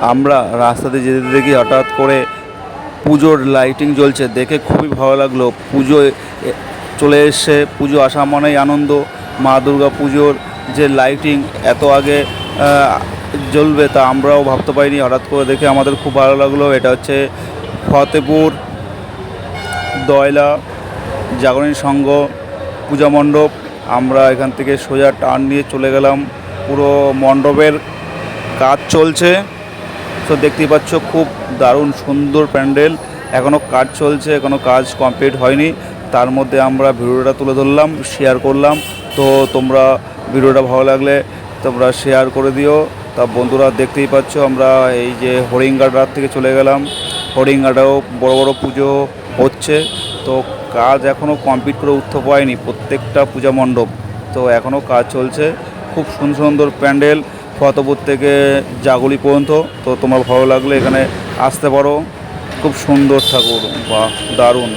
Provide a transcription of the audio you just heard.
আমরা রাস্তাতে যেতে দেখি হঠাৎ করে পুজোর লাইটিং জ্বলছে, দেখে খুবই ভালো লাগল। পুজো চলে এসছে, পুজো আসা মানেই আনন্দ। মা দুর্গা পুজোর যে লাইটিং এত আগে জ্বলবে তা আমরাও ভাবতে পারিনি। হঠাৎ করে দেখে আমাদের খুব ভালো লাগল। এটা হচ্ছে ফতেপুর, দয়লা, জাগরণী সংঘ, পূজা মণ্ডপ। আমরা এখান থেকে সোজা টার্ন নিয়ে চলে গেলাম। পুরো মণ্ডপের কাজ চলছে। তো দেখতেই পাচ্ছ, খুব দারুণ সুন্দর প্যান্ডেল। এখনও কাজ চলছে এখনও কাজ কমপ্লিট হয়নি। তার মধ্যে আমরা ভিডিওটা তুলে ধরলাম শেয়ার করলাম। তো তোমরা ভিডিওটা ভালো লাগলে তোমরা শেয়ার করে দিও। তা বন্ধুরা দেখতেই পাচ্ছ, আমরা এই যে হরিঙ্গাটার থেকে চলে গেলাম। হরিঙ্গাটাও বড় বড় পুজো হচ্ছে। তো কাজ এখনও কমপ্লিট করে উঠতে পারেনি প্রত্যেকটা পূজা মণ্ডপ। তো এখনও কাজ চলছে। খুব সুন্দর সুন্দর প্যান্ডেল। ফতপুর থেকে জাগুলি পর্যন্ত, তো তোমার ভালো লাগলে এখানে আসতে পারো। খুব সুন্দর ঠাকুর বা দারুণ।